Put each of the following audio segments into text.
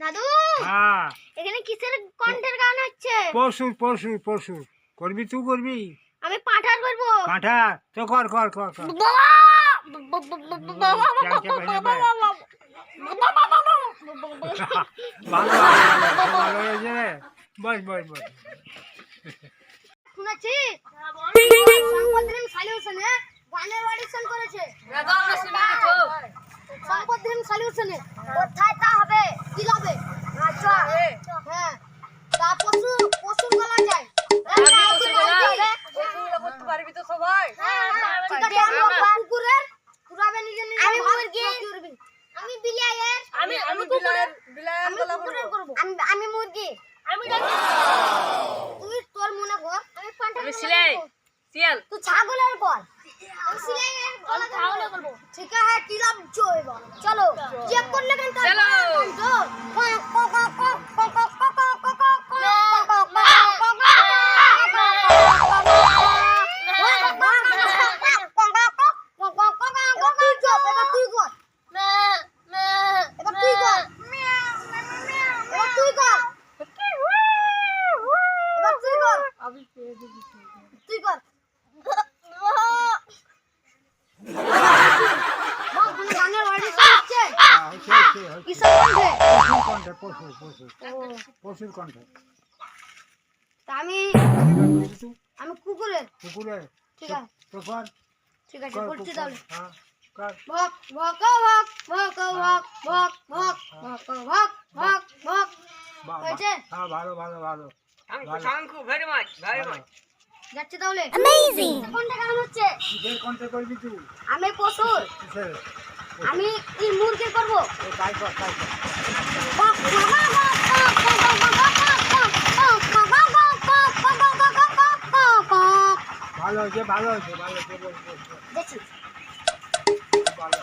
দাদু হ্যাঁ এখানে কিসের কণ্ঠের গান হচ্ছে পরশু পরশু পরশু করবি তুই করবি আমি পাঠার করব কাঁঠা তো কর কর কর হয়ে বস বস বস শুনেছি গানের অডিশন করেছে সলিউশনে কোথায় তা হবে কি হবে ঠিক আছে আমি কুকুরের কুরাবে নিজে নিজে আমি মুরগি। আমি বিলিয়ায়ের আমি আমি কুকুরের বিলায় আমি করব। আমি আমি মুরগি। আমি তুই তোর মনে কর। আমি পান্টা আমি সিলাই। শিয়াল তুই ছাগলের বল। আমি সিলাইয়ের গলা ছাগলের করব। ঠিক আছে কি লাভ জয় চলো। চেক করলে কেন চলো। আমি আমি কুকুরের কুকুরে ঠিক আছে কর ঠিক আছে কর, করছি কর, তাহলে হ্যাঁ ভক ভক ভক ভক ভক ভক ভক ভক ভক ভক ভক। হয়েছে? হ্যাঁ ভালো ভালো ভালো ভালো। Thank you very much very যাচ্ছে তাহলে। অ্যামেজিং কোনটা গান হচ্ছে? কিসের করবি তুই? আমি পশুর আমি কি মুরগি করব। তাই কর তাই কর। ভালো হয়েছে ভালো হয়েছে ভালো হয়েছে। দেখছি। ভালো।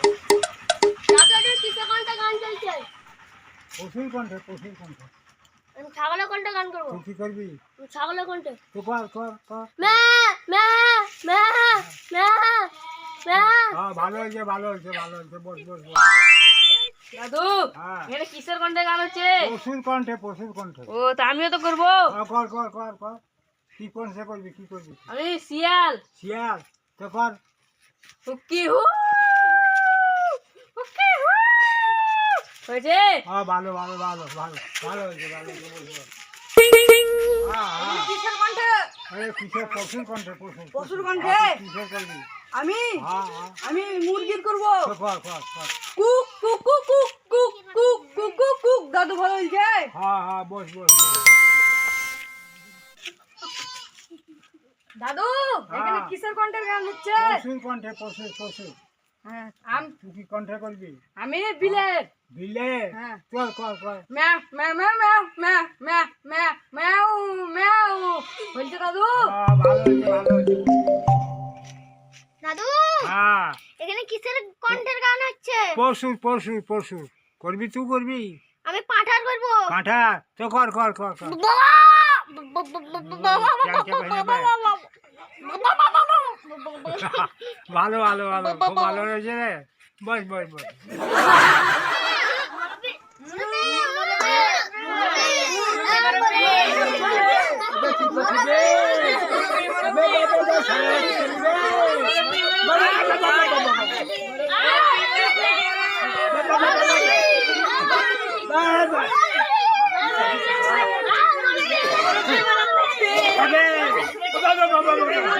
দাদা কিসে কোনটা গান চলছে? পশুর কণ্ঠে পশুর কণ্ঠে আমি ছাগলের কোনটা গান করব। তুই কি করবি? ছাগলের কোনটা তো কর কর কর। মে মে মে মে মে। হ্যাঁ ভালো হয়েছে ভালো হয়েছে ভালো হয়েছে। বস বস বস। দাদু হ্যাঁ। এখানে কিসের কণ্ঠে গান হচ্ছে? পশুর কণ্ঠে পশুর কণ্ঠে। ও তা আমিও তো করব। হ্যাঁ, কর কর কর কর। কি কণ্ঠে করবি কি করবি? আমি শিয়াল। শিয়াল তো কর। হুকি হু হুকি হু হয়েছে? হ্যাঁ ভালো ভালো ভালো ভালো ভালো হয়েছে ভালো হয়েছে হ্যাঁ হ্যাঁ? হ্যাঁ, আমি? হ্যাঁ হ্যাঁ। আমি মুরগির করব। Cook cook cook cook cook cook cook cook cook. দাদু ভালো হয়েছে? হ্যাঁ হ্যাঁ বস বস দাদু এখানে কিসের কণ্ঠের গান হচ্ছে? পশুর কণ্ঠে পশু পশু হ্যাঁ তুই করবি আমি বিলের হ্যাঁ। চল কর কর বলছে দাদু হ্যাঁ ভালো ভালো দাদু হ্যাঁ এখানে কিসের কণ্ঠের গান হচ্ছে পশু পশু পশু করবি তুই করবি আমি পাঠার করব কাঁঠা তো কর কর কর হয়ে ভালো ভালো ভালো খুব ভালো হয়েছে রে বস বস বস Ah!